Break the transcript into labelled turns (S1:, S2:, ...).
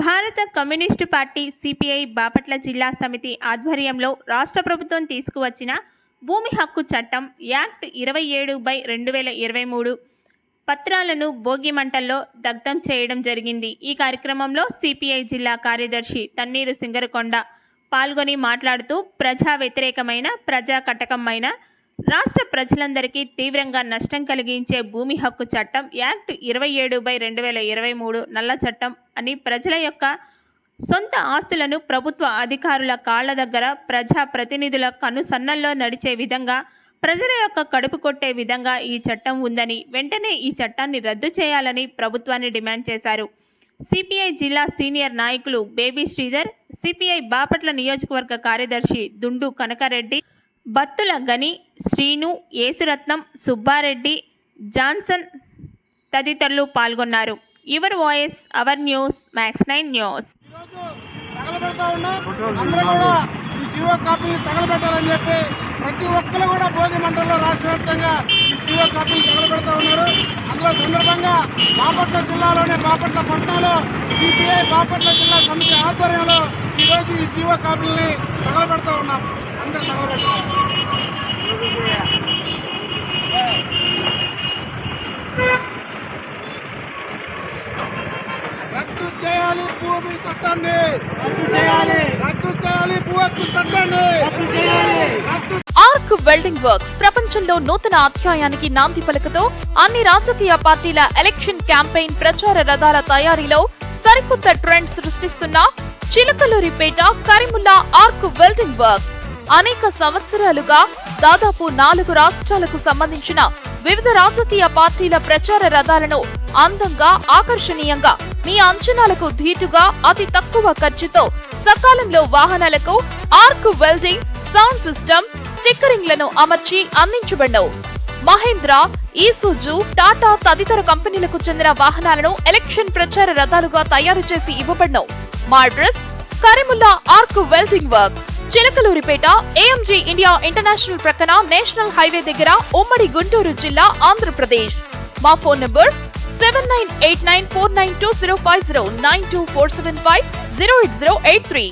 S1: భారత communist party CPI Bapatla జిల్లా సమితి ఆధ్వర్యంలో రాష్ట్ర ప్రభుత్వం తీసుకువచ్చిన భూమి హక్కు చట్టం యాక్ట్ ఇరవై ఏడు బై రెండు వేల ఇరవై మూడు పత్రాలను భోగి మంటల్లో దగ్ధం చేయడం జరిగింది. ఈ కార్యక్రమంలో సిపిఐ జిల్లా కార్యదర్శి తన్నీరు సింగరకొండ పాల్గొని మాట్లాడుతూ ప్రజా వ్యతిరేకమైన ప్రజా కటకమైన రాష్ట్ర ప్రజలందరికీ తీవ్రంగా నష్టం కలిగించే భూమి హక్కు చట్టం యాక్ట్ ఇరవై ఏడు బై రెండు వేల ఇరవై మూడు నల్ల చట్టం అని ప్రజల యొక్క సొంత ఆస్తులను ప్రభుత్వ అధికారుల కాళ్ళ దగ్గర ప్రజా ప్రతినిధుల కనుసన్నల్లో నడిచే విధంగా ప్రజల యొక్క కడుపు కొట్టే విధంగా ఈ చట్టం ఉందని వెంటనే ఈ చట్టాన్ని రద్దు చేయాలని ప్రభుత్వాన్ని డిమాండ్ చేశారు. సిపిఐ జిల్లా సీనియర్ నాయకులు బేబీ శ్రీధర్ సిపిఐ బాపట్ల నియోజకవర్గ కార్యదర్శి దుండు కనకారెడ్డి బత్తుల గని శ్రీను యేసురత్నం సుబ్బారెడ్డి జాన్సన్ తదితరులు పాల్గొన్నారు. Your voice our news max nine news.
S2: GO కాపీని తగలబెట్టాలని చెప్పి ప్రతి ఒక్కరు కూడా భోగి మండలంలో రాష్ట్ర వ్యాప్తంగా జీవో కాపీని తగలబెడతా ఉన్నారు. అందులో సందర్భంగా బాపట్ల జిల్లాలోని బాపట్ల పట్టణంలో సిపిఐ బాపట్ల జిల్లా సమితి ఆధ్వర్యంలో ఈరోజు ఈ జీవో కాపీలని తగలబెడతా ఉన్నాం. అందరూ తగలబెడతాం రద్దు చేయాలి భూమి చట్టాన్ని. రద్దు చేయాలి. రద్దు చేయాలి భూ హక్కు చట్టాన్ని. రద్దు చేయాలి. రద్దు
S3: ఆర్క్ వెల్డింగ్ వర్క్స్ ప్రపంచంలో నూతన అధ్యాయానికి నాంది పలుకుతూ అన్ని రాజకీయ పార్టీల ఎలక్షన్ క్యాంపెయిన్ ప్రచార రథాల తయారీలో సరికొత్త trend సృష్టిస్తున్న Chilakaluripet Karimulla arc welding works. అనేక సంవత్సరాలుగా దాదాపు నాలుగు రాష్ట్రాలకు సంబంధించిన వివిధ రాజకీయ పార్టీల ప్రచార రథాలను అందంగా ఆకర్షణీయంగా మీ అంచనాలకు ధీటుగా అతి తక్కువ ఖర్చుతో సకాలంలో వాహనాలకు ఆర్క్ వెల్డింగ్ సౌండ్ సిస్టమ్ స్టిక్కరింగ్లను అమర్చి అందించబడ్డవు. మహేంద్ర ఈసుజు టాటా తదితర కంపెనీలకు చెందిన వాహనాలను ఎలక్షన్ ప్రచార రథాలుగా తయారు చేసి ఇవ్వబడ్డవు. మా address Karimulla arc welding works. Chilakaluripet AMG India international ప్రక్కన నేషనల్ హైవే దగ్గర ఉమ్మడి గుంటూరు జిల్లా ఆంధ్రప్రదేశ్. మా phone number seven nine eight nine four nine two zero five zero nine two four seven five zero eight zero eight three